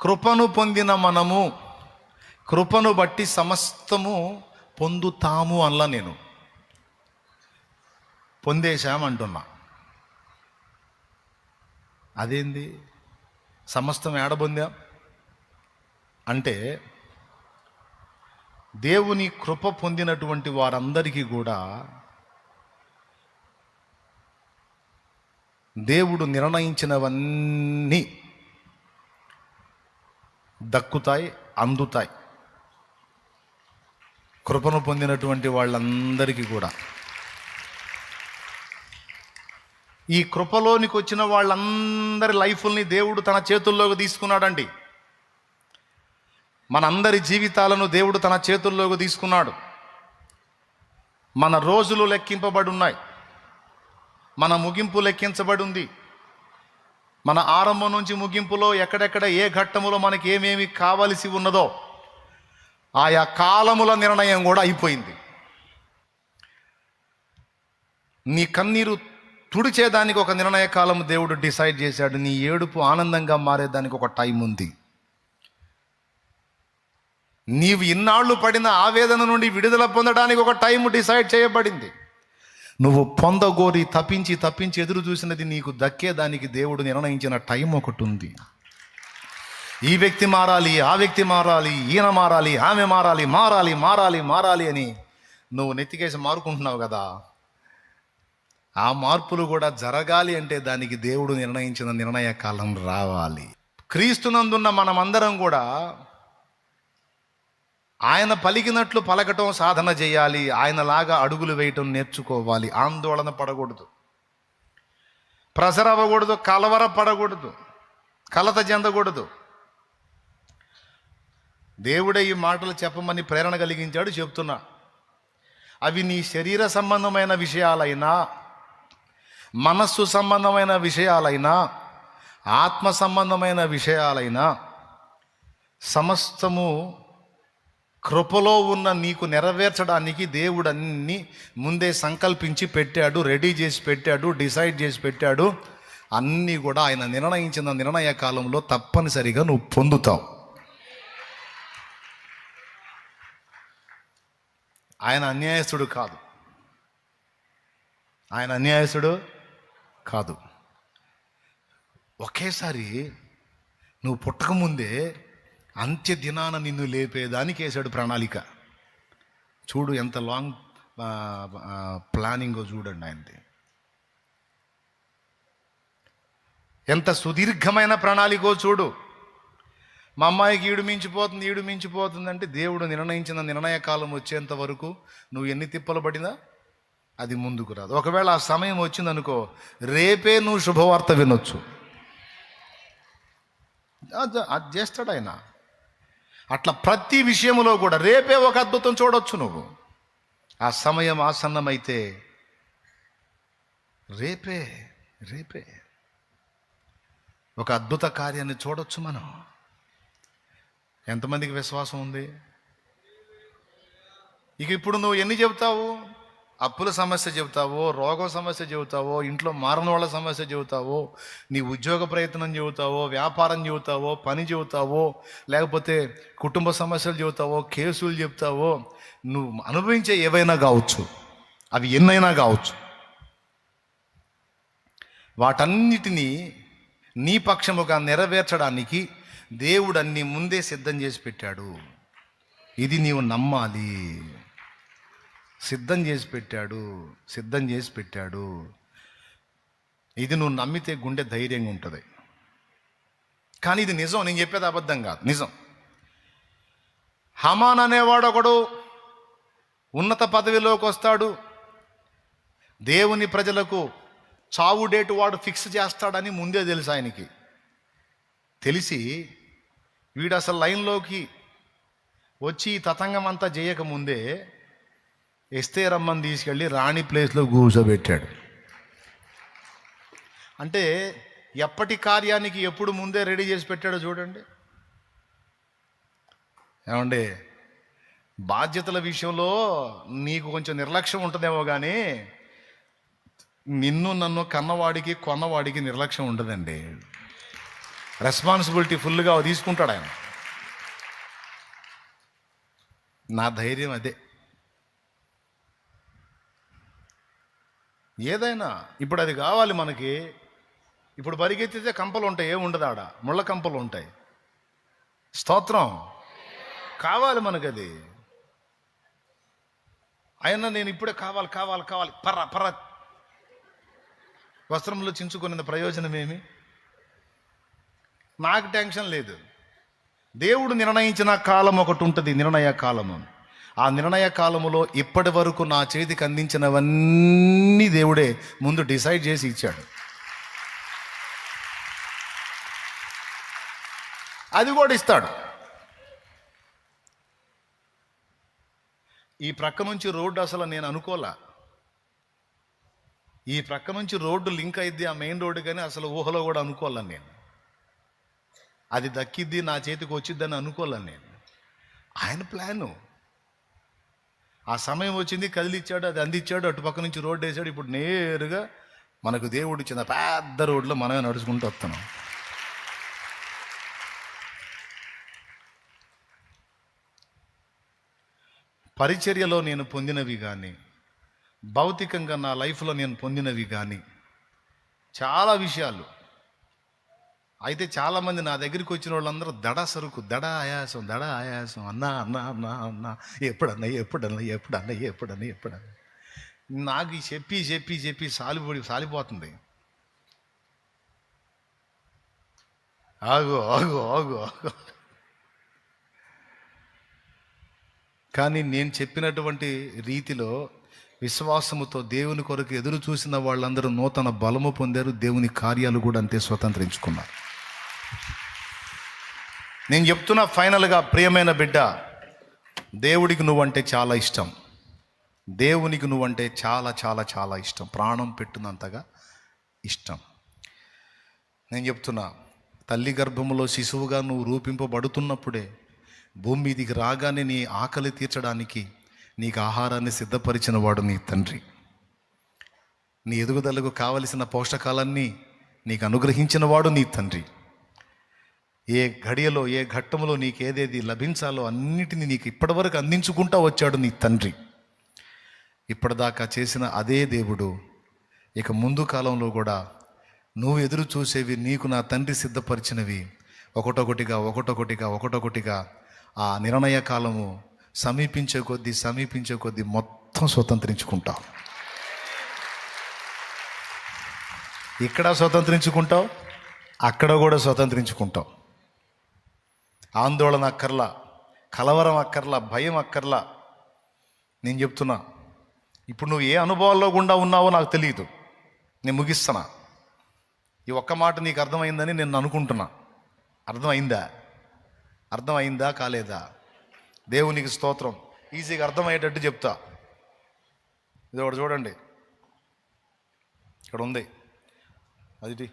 కృపను పొందిన మనము కృపను బట్టి సమస్తము పొందుతాము అనలా నేను. పొందేశామంటున్నా. అదేంది? సమస్తం ఏడ పొందాం? అంటే దేవుని కృప పొందినటువంటి వారందరికీ కూడా దేవుడు నిర్ణయించినవన్నీ దక్కుతాయి అందుతాయి. కృపను పొందినటువంటి వాళ్ళందరికీ కూడా. ఈ కృపలోనికి వచ్చిన వాళ్ళందరి లైఫ్ని దేవుడు తన చేతుల్లోకి తీసుకున్నాడండి. మనందరి జీవితాలను దేవుడు తన చేతుల్లోకి తీసుకున్నాడు. మన రోజులు లెక్కింపబడి ఉన్నాయి. మన ముగింపు లెక్కించబడి ఉంది. మన ఆరంభం నుంచి ముగింపులో ఎక్కడెక్కడ ఏ ఘట్టములో మనకి ఏమేమి కావలసి ఉన్నదో ఆయా కాలముల నిర్ణయం కూడా అయిపోయింది. నీ కన్నీరు తుడిచేదానికి ఒక నిర్ణయ కాలం దేవుడు డిసైడ్ చేశాడు. నీ ఏడుపు ఆనందంగా మారేదానికి ఒక టైం ఉంది. నీవు ఇన్నాళ్ళు పడిన ఆవేదన నుండి విడుదల పొందడానికి ఒక టైం డిసైడ్ చేయబడింది. నువ్వు పొందగోరి తప్పించి తప్పించి ఎదురు చూసినది నీకు దక్కేదానికి దేవుడు నిర్ణయించిన టైం ఒకటి ఉంది. ఈ వ్యక్తి మారాలి ఆ వ్యక్తి మారాలి ఈయన మారాలి ఆమె మారాలి మారాలి మారాలి మారాలి అని నువ్వు నెత్తికేసి మారుకుంటున్నావు కదా. ఆ మార్పులు కూడా జరగాలి అంటే దానికి దేవుడు నిర్ణయించిన నిర్ణయ కాలం రావాలి. క్రీస్తునందున్న మనమందరం కూడా ఆయన పలికినట్లు పలకటం సాధన చేయాలి. ఆయనలాగా అడుగులు వేయటం నేర్చుకోవాలి. ఆందోళన పడకూడదు. ప్రసరవ్వకూడదు కలవర పడకూడదు కలత చెందకూడదు. దేవుడే ఈ మాటలు చెప్పమని ప్రేరణ కలిగించాడు చెప్తున్నా. అవి నీ శరీర సంబంధమైన విషయాలైనా మనస్సు సంబంధమైన విషయాలైనా ఆత్మ సంబంధమైన విషయాలైనా సమస్తము కృపలో ఉన్న నీకు నెరవేర్చడానికి దేవుడు అన్ని ముందే సంకల్పించి పెట్టాడు రెడీ చేసి పెట్టాడు డిసైడ్ చేసి పెట్టాడు. అన్నీ కూడా ఆయన నిర్ణయించిన నిర్ణయ కాలంలో తప్పనిసరిగా నువ్వు పొందుతావు. ఆయన అన్యాయస్తుడు కాదు. ఆయన అన్యాయస్తుడు కాదు. ఒకేసారి నువ్వు పుట్టకముందే అంత్య దినాన నిన్ను లేపేదానికి వేసాడు ప్రణాళిక. చూడు ఎంత లాంగ్ ప్లానింగో చూడండి ఆయనది. ఎంత సుదీర్ఘమైన ప్రణాళికో చూడు. మా అమ్మాయికి ఈడు మించిపోతుంది ఈడు మించిపోతుందంటే దేవుడు నిర్ణయించిన నిర్ణయ కాలం వచ్చేంత వరకు నువ్వు ఎన్ని తిప్పలు పడినా అది ముందుకు రాదు. ఒకవేళ ఆ సమయం వచ్చిందనుకో రేపే నువ్వు శుభవార్త వినొచ్చు. అది అది చేస్తాడు ఆయన. అట్లా ప్రతి విషయంలో కూడా రేపే ఒక అద్భుతం చూడొచ్చు నువ్వు. ఆ సమయం ఆసన్నమైతే రేపే రేపే. ఒక అద్భుత కార్యాన్ని చూడొచ్చు మనం. ఎంతమందికి విశ్వాసం ఉంది? ఇక ఇప్పుడు నువ్వు ఎన్ని చెబుతావు? అప్పుల సమస్య చెబుతావో రోగం సమస్య చెబుతావో ఇంట్లో మారని వాళ్ళ సమస్య చెబుతావో నీ ఉద్యోగ ప్రయత్నం చెబుతావో వ్యాపారం చెబుతావో పని చెబుతావో లేకపోతే కుటుంబ సమస్యలు చెబుతావో కేసులు చెబుతావో నువ్వు అనుభవించే ఏవైనా కావచ్చు. అవి ఎన్నైనా కావచ్చు. వాటన్నిటినీ నీ పక్షముగా నెరవేర్చడానికి దేవుడు అన్ని ముందే సిద్ధం చేసి పెట్టాడు. ఇది నీవు నమ్మాలి. సిద్ధం చేసి పెట్టాడు సిద్ధం చేసి పెట్టాడు. ఇది నువ్వు నమ్మితే గుండె ధైర్యంగా ఉంటుంది. కానీ ఇది నిజం నేను చెప్పేది అబద్ధం కాదు నిజం. హమాన్ అనేవాడు ఒకడు ఉన్నత పదవిలోకి వస్తాడు దేవుని ప్రజలకు చావు డేటు వాడు ఫిక్స్ చేస్తాడని ముందే తెలుసు ఆయనకి. తెలిసి వీడు అసలు లైన్లోకి వచ్చి తతంగం అంతా చేయకముందే ఎస్తే రమ్మని తీసుకెళ్ళి రాణి ప్లేస్లో కూర్చోబెట్టాడు. అంటే ఎప్పటి కార్యానికి ఎప్పుడు ముందే రెడీ చేసి పెట్టాడో చూడండి. ఏమండి బాధ్యతల విషయంలో నీకు కొంచెం నిర్లక్ష్యం ఉంటుందేమో కానీ నిన్ను నన్ను కన్నవాడికి కొన్నవాడికి నిర్లక్ష్యం ఉండదండి. రెస్పాన్సిబిలిటీ ఫుల్గా తీసుకుంటాడు ఆయన. నా ధైర్యం అదే. ఏదైనా ఇప్పుడు అది కావాలి మనకి. ఇప్పుడు పరిగెత్తితే కంపలు ఉంటాయి ఏముండదు ఆడ. ముళ్ళ కంపలు ఉంటాయి. స్తోత్రం. కావాలి మనకి అది అయినా నేను ఇప్పుడే కావాలి కావాలి కావాలి. పర్ర పర్ర. వస్త్రంలో చించుకున్న ప్రయోజనం ఏమి? నాకు టెన్షన్ లేదు. దేవుడు నిర్ణయించిన కాలం ఒకటి ఉంటుంది నిర్ణయ కాలము. ఆ నిర్ణయ కాలములో ఇప్పటి వరకు నా చేతికి అందించినవన్నీ దేవుడే ముందు డిసైడ్ చేసి ఇచ్చాడు. అది కూడా ఇస్తాడు. ఈ ప్రక్క నుంచి రోడ్డు అసలు నేను అనుకోలే. ఈ ప్రక్క నుంచి రోడ్డు లింక్ అయింది ఆ మెయిన్ రోడ్డు కానీ అసలు ఊహలో కూడా అనుకోలే నేను. అది దక్కిద్ది నా చేతికి వచ్చిద్దని అనుకోలే నేను. ఆయన ప్లాను. ఆ సమయం వచ్చింది కదిలిచ్చాడు అది అందించాడు అటు పక్క నుంచి రోడ్డు వేసాడు. ఇప్పుడు నేరుగా మనకు దేవుడు ఇచ్చిన పెద్ద రోడ్లో మనమే నడుచుకుంటూ వస్తున్నాం. పరిచర్యలో నేను పొందినవి కానీ భౌతికంగా నా లైఫ్లో నేను పొందినవి కానీ చాలా విషయాలు అయితే చాలామంది నా దగ్గరికి వచ్చిన వాళ్ళందరూ దడ సరుకు దడ ఆయాసం దడ ఆయాసం. అన్నా అన్నా అన్నా అన్నా. ఎప్పుడన్నా ఎప్పుడన్నా ఎప్పుడన్నా ఎప్పుడన్నా ఎప్పుడన్నా. నాకు ఈ చెప్పి చెప్పి చెప్పి సాలిపోడి సాలిపోతుంది. ఆగు ఆగు ఆగు ఆగు. కానీ నేను చెప్పినటువంటి రీతిలో విశ్వాసముతో దేవుని కొరకు ఎదురు చూసిన వాళ్ళందరూ నూతన బలము పొందారు. దేవుని కార్యాలు కూడా అంతే స్వతంత్రించుకున్నారు. నేను చెప్తున్నా ఫైనల్గా ప్రియమైన బిడ్డ దేవుడికి నువ్వంటే చాలా ఇష్టం. దేవునికి నువ్వంటే చాలా చాలా చాలా ఇష్టం. ప్రాణం పెట్టినంతగా ఇష్టం. నేను చెప్తున్నా తల్లి గర్భములో శిశువుగా నువ్వు రూపింపబడుతున్నప్పుడే భూమి మీదికి రాగానే నీ ఆకలి తీర్చడానికి నీకు ఆహారాన్ని సిద్ధపరిచిన వాడు నీ తండ్రి. నీ ఎదుగుదలకు కావలసిన పోషకాలన్నీ నీకు అనుగ్రహించిన వాడు నీ తండ్రి. ఏ ఘడియలో ఏ ఘట్టంలో నీకు ఏదేది లభించాలో అన్నిటిని నీకు ఇప్పటివరకు అందించుకుంటా వచ్చాడు నీ తండ్రి. ఇప్పటిదాకా చేసిన అదే దేవుడు. ఇక ముందు కాలంలో కూడా నువ్వు ఎదురు చూసేవి నీకు నా తండ్రి సిద్ధపరిచినవి. ఒకటొకటిగా ఒకటొకటిగా ఒకటొకటిగా ఆ నిర్ణయ కాలము సమీపించే కొద్దీ సమీపించే కొద్దీ మొత్తం స్వతంత్రించుకుంటావు. ఇక్కడ స్వతంత్రించుకుంటావు అక్కడ కూడా స్వతంత్రించుకుంటావు. ఆందోళన అక్కర్లా కలవరం అక్కర్లా భయం అక్కర్లా. నేను చెప్తున్నా ఇప్పుడు నువ్వు ఏ అనుభవాల్లో గుండా ఉన్నావో నాకు తెలియదు. నేను ముగిస్తున్నా. ఈ ఒక్క మాట నీకు అర్థమైందని నేను అనుకుంటున్నా. అర్థమైందా? అర్థమైందా కాలేదా? దేవునికి స్తోత్రం. ఈజీగా అర్థమయ్యేటట్టు చెప్తా. ఇది ఒకటి చూడండి. ఇక్కడ ఉంది. అది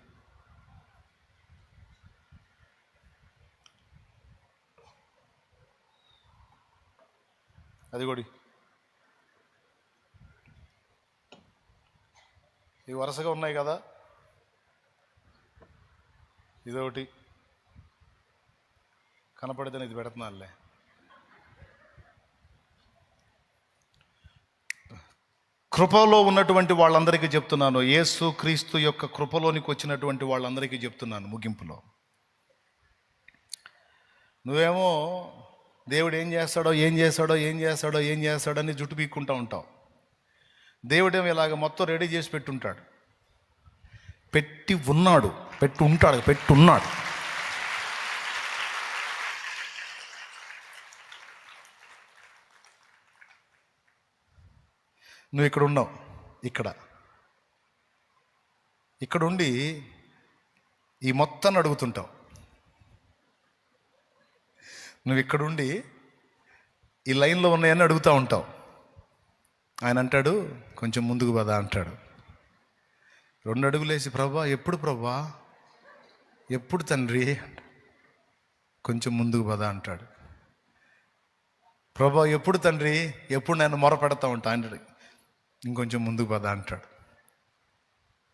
అది కూడా. ఇవి వరుసగా ఉన్నాయి కదా. ఇదొకటి. కనపడితే ఇది పెడుతున్నానులే. కృపలో ఉన్నటువంటి వాళ్ళందరికీ చెప్తున్నాను. యేసు క్రీస్తు యొక్క కృపలోనికి వచ్చినటువంటి వాళ్ళందరికీ చెప్తున్నాను ముగింపులో. నువ్వేమో దేవుడు ఏం చేస్తాడో ఏం చేస్తాడో ఏం చేస్తాడో ఏం చేస్తాడో అని జుట్టు పీక్కుంటూ ఉంటాం. దేవుడేమో ఇలాగ మొత్తం రెడీ చేసి పెట్టుంటాడు. పెట్టి ఉన్నాడు పెట్టి ఉంటాడు పెట్టి ఉన్నాడు. నువ్వు ఇక్కడ ఉన్నావు ఇక్కడ. ఇక్కడ ఉండి ఈ మొత్తాన్ని అడుగుతుంటావు. నువ్వు ఇక్కడుండి ఈ లైన్లో ఉన్నాయని అడుగుతూ ఉంటావు. ఆయన అంటాడు కొంచెం ముందుకు పదా అంటాడు. రెండు అడుగులేసి ప్రభా ఎప్పుడు ప్రభా? ఎప్పుడు తండ్రి? కొంచెం ముందుకు పదా అంటాడు. ప్రభా ఎప్పుడు తండ్రి? ఎప్పుడు నేను మొరపెడతా ఉంటా? అంటాడు. ఇంకొంచెం ముందుకు పదా అంటాడు.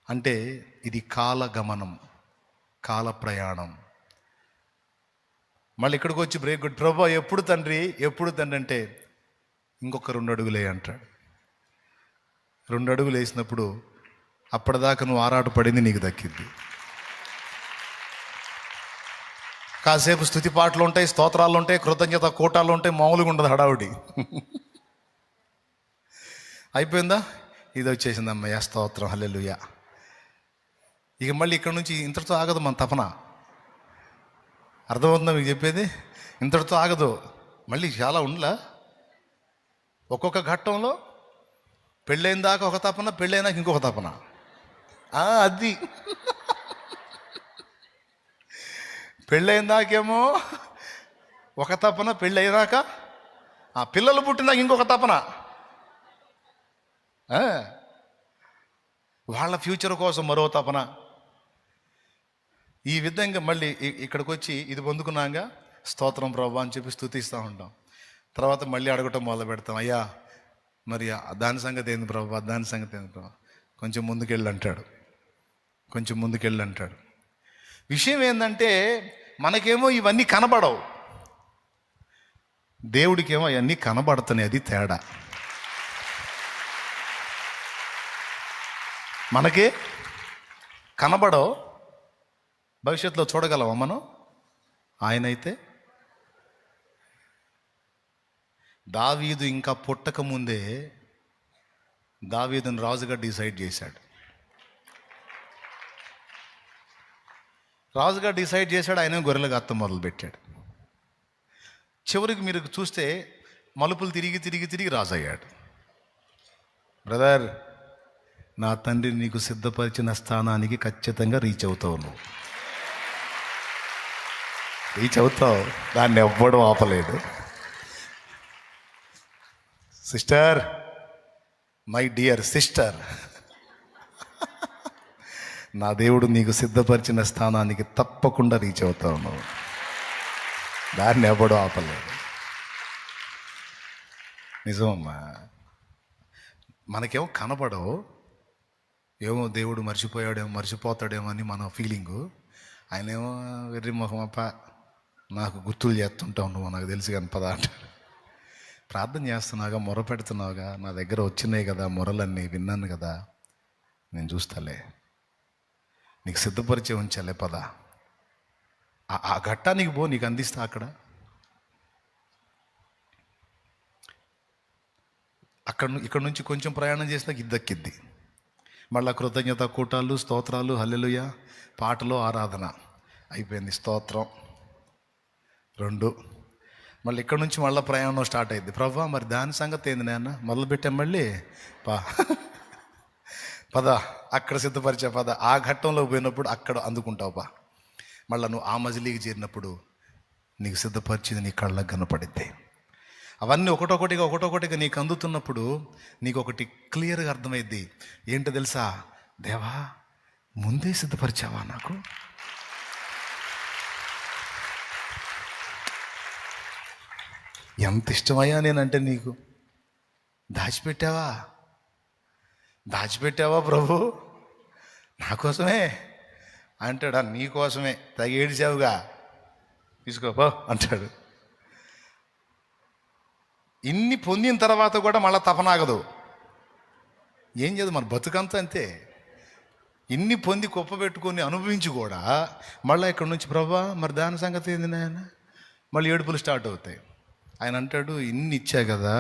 అంటే ఇది కాల గమనం కాల ప్రయాణం మళ్ళీ ఇక్కడికి వచ్చి బ్రేక్ కొట్టి ప్రభా ఎప్పుడు తండ్రి? ఎప్పుడు తండ్రి? అంటే ఇంకొక రెండు అడుగులే అంటాడు. రెండు అడుగులు వేసినప్పుడు అప్పటిదాకా నువ్వు ఆరాట పడింది నీకు దక్కింది. కాసేపు స్థుతి పాటలు ఉంటాయి స్తోత్రాలు ఉంటాయి కృతజ్ఞత కూటాలు ఉంటాయి మామూలుగా ఉండదు హడావుడి. అయిపోయిందా? ఇది వచ్చేసింది అమ్మయ్య స్తోత్రం హల్లెలూయా. ఇక మళ్ళీ ఇక్కడ నుంచి ఇంతటితో ఆగదు మన తపన. అర్థమవుతుందా మీకు చెప్పేది? ఇంతటితో ఆగదు. మళ్ళీ చాలా ఉండలా? ఒక్కొక్క ఘట్టంలో పెళ్ళైన దాకా ఒక తపన పెళ్ళైనాక ఇంకొక తపన. అది. పెళ్ళైన దాకేమో ఒక తపన పెళ్ళైనాక ఆ పిల్లలు పుట్టినాక ఇంకొక తపన. వాళ్ళ ఫ్యూచర్ కోసం మరో తపన. ఈ విధంగా మళ్ళీ ఇక్కడికి వచ్చి ఇది పొందుకున్నాక స్తోత్రం ప్రభా అని చెప్పి స్థుతిస్తూ ఉంటాం. తర్వాత మళ్ళీ అడగటం మొదలు పెడతాం. అయ్యా మరి దాని సంగతి ఏంది ప్రభా? దాని సంగతి ఏంది ప్రభా? కొంచెం ముందుకెళ్ళి అంటాడు. కొంచెం ముందుకెళ్ళి అంటాడు. విషయం ఏంటంటే మనకేమో ఇవన్నీ కనబడవు. దేవుడికేమో అవన్నీ కనబడుతున్నాయి అది తేడా. మనకి కనబడవు భవిష్యత్తులో చూడగలవా మనం? ఆయన అయితే దావీదు ఇంకా పుట్టక ముందే రాజుగా డిసైడ్ చేశాడు. రాజుగా డిసైడ్ చేశాడు ఆయన గొర్రెల అత్త మొదలుపెట్టాడు. చివరికి మీరు చూస్తే మలుపులు తిరిగి తిరిగి తిరిగి రాజయ్యాడు. బ్రదర్ నా తండ్రి నీకు సిద్ధపరిచిన స్థానానికి ఖచ్చితంగా రీచ్ అవుతావు నువ్వు. రీచ్ అవుతావు దాన్ని ఎవ్వడం ఆపలేదు. Sister my dear sister. నా దేవుడు నీకు సిద్ధపరిచిన స్థానానికి తప్పకుండా రీచ్ అవుతావు నువ్వు దాన్ని ఎవడో ఆపలేదు. నిజమమ్మా. మనకేమో కనపడవు. ఏమో దేవుడు మర్చిపోయాడేమో మర్చిపోతాడేమో అని మన ఫీలింగు. ఆయన ఏమో వెర్రి మొహం అప్ప నాకు గుర్తులు చేస్తుంటావు నువ్వు నాకు తెలుసు కానీ పద అంటాడు. ప్రార్థన చేస్తున్నావుగా మొర పెడుతున్నావుగా నా దగ్గర వచ్చినాయి కదా మొరలన్నీ విన్నాను కదా నేను చూస్తాలే. నీకు సిద్ధపరిచే ఉంచాలే పద. ఆ- ఘట్టానికి పో నీకు అందిస్తా అక్కడ. అక్కడ ఇక్కడ నుంచి కొంచెం ప్రయాణం చేసినాక ఇద్దక్కిద్ది. మళ్ళీ కృతజ్ఞత కూటాలు స్తోత్రాలు హల్లెలుయ పాటలు ఆరాధన. అయిపోయింది స్తోత్రం. రెండు. మళ్ళీ ఇక్కడ నుంచి మళ్ళీ ప్రయాణం స్టార్ట్ అయింది ప్రభా మరి దాని సంగతి ఏంది నాన్న? మొదలు పెట్టాం మళ్ళీ? పా. పద అక్కడ సిద్ధపరిచే పద. ఆ ఘట్టంలో పోయినప్పుడు అక్కడ అందుకుంటావు పా. మళ్ళీ నువ్వు ఆ మజిలీకి చేరినప్పుడు నీకు సిద్ధపరిచింది నీ కళ్ళకు కనపడిద్ది. అవన్నీ ఒకటొకటిగా ఒకటొకటిగా నీకు అందుతున్నప్పుడు నీకు ఒకటి క్లియర్గా అర్థమైద్ది. ఏంటో తెలుసా? దేవా ముందే సిద్ధపరిచావా నాకు? ఎంత ఇష్టమయ్యా నేనంటే నీకు. దాచిపెట్టావా? దాచిపెట్టావా ప్రభు? నా కోసమే? అంటాడా నీ కోసమే. తగి ఏడిచావుగా. తీసుకోపో అంటాడు. ఇన్ని పొందిన తర్వాత కూడా మళ్ళీ తపనాగదు. ఏం చేయదు మన బతుకంతా అంతే. ఇన్ని పొంది కుప్ప పెట్టుకొని అనుభవించి కూడా మళ్ళీ ఇక్కడ నుంచి ప్రభా మరి దాని సంగతి ఏంది నాయన? మళ్ళీ ఏడుపులు స్టార్ట్ అవుతాయి. ఆయన అంటాడు ఇన్ని ఇచ్చా కదా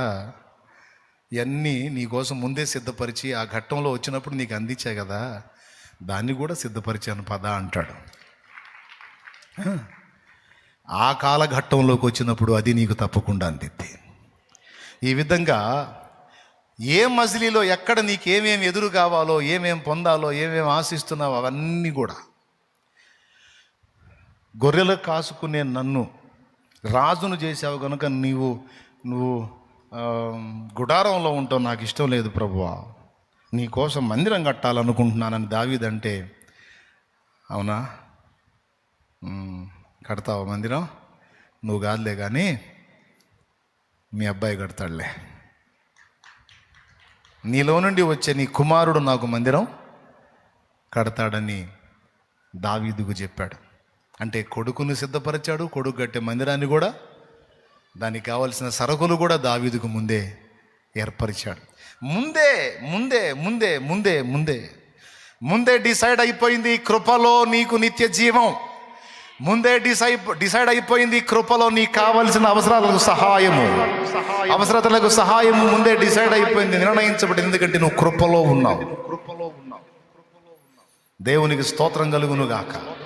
ఇవన్నీ నీకోసం ముందే సిద్ధపరిచి ఆ ఘట్టంలో వచ్చినప్పుడు నీకు అందించా కదా దాన్ని కూడా సిద్ధపరిచాను పద అంటాడు. ఆ కాలఘట్టంలోకి వచ్చినప్పుడు అది నీకు తప్పకుండా అందిద్ది. ఈ విధంగా ఏ మజిలీలో ఎక్కడ నీకేమేమి ఎదురు కావాలో ఏమేం పొందాలో ఏమేమి ఆశిస్తున్నావో అవన్నీ కూడా గొర్రెలు కాసుకునే నన్ను రాజును చేసావు కనుక నీవు నువ్వు గుడారంలో ఉంటావు. నాకు ఇష్టం లేదు ప్రభువా. నీ కోసం మందిరం కట్టాలనుకుంటున్నానని దావీదంటే అవునా? కడతావు కడతావా మందిరం? నువ్వు కాదులే కానీ మీ అబ్బాయి కడతాడులే. నీలో నుండి వచ్చే నీ కుమారుడు నాకు మందిరం కడతాడని దావీదుకు చెప్పాడు. అంటే కొడుకును సిద్ధపరిచాడు కొడుకు కట్టే మందిరాన్ని కూడా దానికి కావలసిన సరుకులు కూడా దావీదుకు ముందే ఏర్పరిచాడు. ముందే ముందే ముందే ముందే ముందే ముందే డిసైడ్ అయిపోయింది కృపలో నీకు నిత్య జీవం. ముందే డిసైడ్ డిసైడ్ అయిపోయింది కృపలో నీకు కావలసిన అవసరాలకు సహాయము. అవసరతలకు సహాయము ముందే డిసైడ్ అయిపోయింది నిర్ణయించబడింది. ఎందుకంటే నువ్వు కృపలో ఉన్నావు. కృపలో ఉన్నావు. దేవునికి స్తోత్రం కలుగును గాక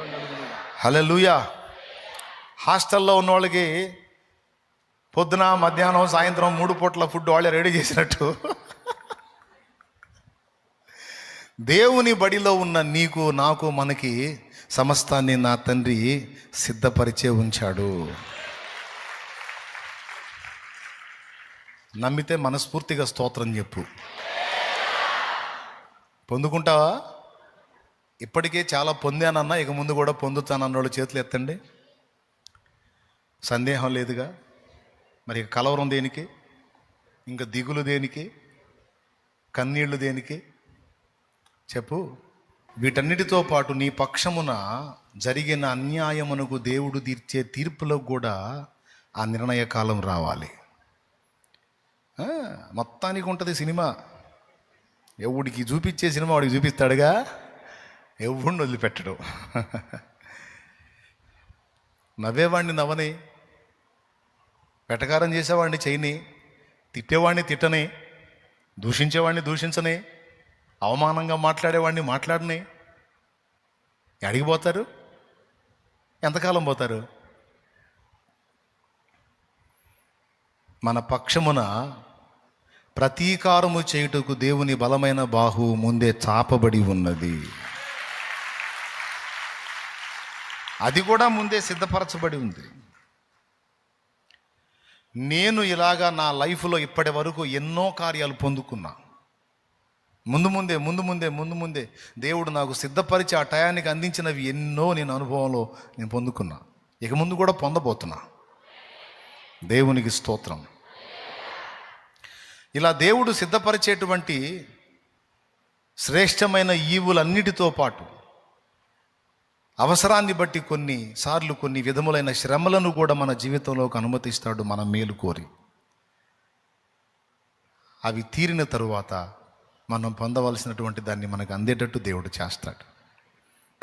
హలెలుయా హాస్టల్లో ఉన్న వాళ్ళకి పొద్దున మధ్యాహ్నం సాయంత్రం మూడు పూట్ల ఫుడ్ వాళ్ళే రెడీ చేసినట్టు. దేవుని బడిలో ఉన్న నీకు నాకు మనకి సమస్తాన్ని నా తండ్రి సిద్ధపరిచే ఉంచాడు. నమ్మితే మనస్ఫూర్తిగా స్తోత్రం చెప్పు. పొందుకుంటావా? ఇప్పటికే చాలా పొందానన్నా ఇక ముందు కూడా పొందుతానన్నోళ్ళు చేతులు ఎత్తండి. సందేహం లేదుగా. మరి కలవరం దేనికి? ఇంకా దిగులు దేనికి? కన్నీళ్ళు దేనికి? చెప్పు. వీటన్నిటితో పాటు నీ పక్షమున జరిగిన అన్యాయమునకు దేవుడు తీర్చే తీర్పులకు కూడా ఆ నిర్ణయ కాలం రావాలి. మొత్తానికి ఉంటుంది సినిమా. ఎవడికి చూపించే సినిమా వాడికి చూపిస్తాడుగా? ఎవడిని వదిలిపెట్టడు. నవ్వేవాడిని నవ్వని వెటకారం చేసేవాడిని చేయని తిట్టేవాడిని తిట్టని దూషించేవాడిని దూషించని అవమానంగా మాట్లాడేవాడిని మాట్లాడని అడిగిపోతారు ఎంతకాలం పోతారు? మన పక్షమున ప్రతీకారము చేయుటకు దేవుని బలమైన బాహు ముందే చాపబడి ఉన్నది. అది కూడా ముందే సిద్ధపరచబడి ఉంది. నేను ఇలాగా నా లైఫ్లో ఇప్పటి వరకు ఎన్నో కార్యాలు పొందుకున్నా. ముందు ముందే ముందు ముందే ముందు ముందే దేవుడు నాకు సిద్ధపరిచి ఆ టయానికి అందించినవి ఎన్నో నేను అనుభవంలో నేను పొందుకున్నా. ఇక ముందు కూడా పొందబోతున్నా. దేవునికి స్తోత్రం. ఇలా దేవుడు సిద్ధపరిచేటువంటి శ్రేష్టమైన ఈవులన్నిటితో పాటు అవసరాన్ని బట్టి కొన్ని సార్లు కొన్ని విధములైన శ్రమలను కూడా మన జీవితంలోకి అనుమతిస్తాడు మన మేలు కోరి. అవి తీరిన తరువాత మనం పొందవలసినటువంటి దాన్ని మనకు అందేటట్టు దేవుడు చేస్తాడు.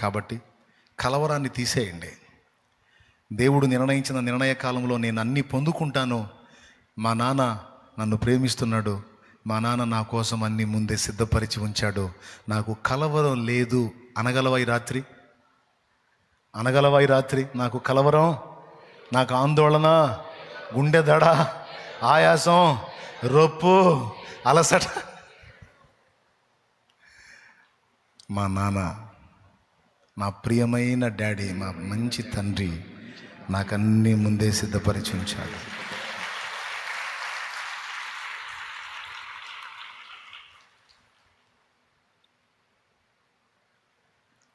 కాబట్టి కలవరాన్ని తీసేయండి. దేవుడు నిర్ణయించిన నిర్ణయ కాలంలో నేను అన్నీ పొందుకుంటాను. మా నాన్న నన్ను ప్రేమిస్తున్నాడు. మా నాన్న నా కోసం అన్ని ముందే సిద్ధపరిచి ఉంచాడు. నాకు కలవరం లేదు అనగలవై రాత్రి? అనగలవా ఈ రాత్రి. నాకు కలవరం నాకు ఆందోళన గుండె దడ ఆయాసం రొప్పు అలసట. మా నాన్న నా ప్రియమైన డాడీ మా మంచి తండ్రి నాకన్నీ ముందే సిద్ధపరిచి ఉంచాడు.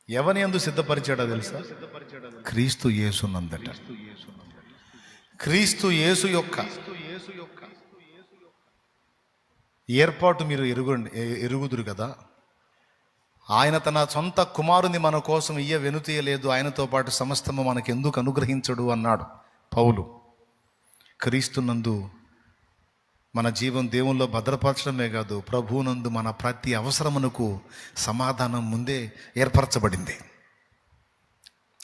ఎవని ఎందు సిద్ధపరిచాడో తెలుసా? క్రీస్తు యేసునందట క్రీస్తు యేసు యొక్క ఏర్పాటు మీరు ఎరుగు ఎరుగుదురు కదా? ఆయన తన సొంత కుమారుని మన కోసం ఇయ్య వెనుతీయలేదు ఆయనతో పాటు సమస్తము మనకు ఎందుకు అనుగ్రహించడు అన్నాడు పౌలు. క్రీస్తునందు మన జీవం దేవుల్లో భద్రపరచడమే కాదు ప్రభువునందు మన ప్రతి అవసరమునకు సమాధానం ముందే ఏర్పరచబడింది.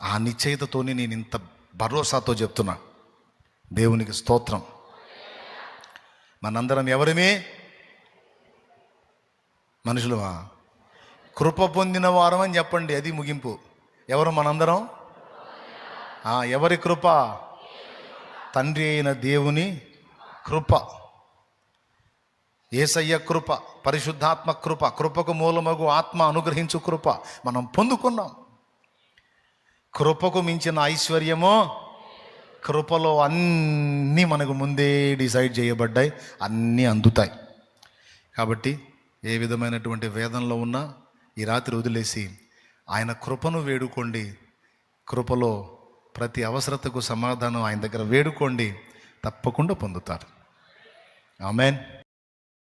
ఆ నిశ్చయితతోనే నేను ఇంత భరోసాతో చెప్తున్నా. దేవునికి స్తోత్రం. మనందరం ఎవరిమే? మనుషులమా? కృప పొందిన వారమని చెప్పండి అది ముగింపు. ఎవరు మనందరం? ఆ, ఎవరి కృప? తండ్రి అయిన దేవుని కృప. ఏసయ్య కృప పరిశుద్ధాత్మ కృప కృపకు మూలమగు ఆత్మ అనుగ్రహించు కృప మనం పొందుకున్నాం. కృపకు మించిన ఐశ్వర్యము కృపలో అన్నీ మనకు ముందే డిసైడ్ చేయబడ్డాయి అన్నీ అందుతాయి. కాబట్టి ఏ విధమైనటువంటి వేదనలో ఉన్నా ఈ రాత్రి వదిలేసి ఆయన కృపను వేడుకోండి. కృపలో ప్రతి అవసరతకు సమాధానం ఆయన దగ్గర వేడుకోండి. తప్పకుండా పొందుతారు. ఆమెన్.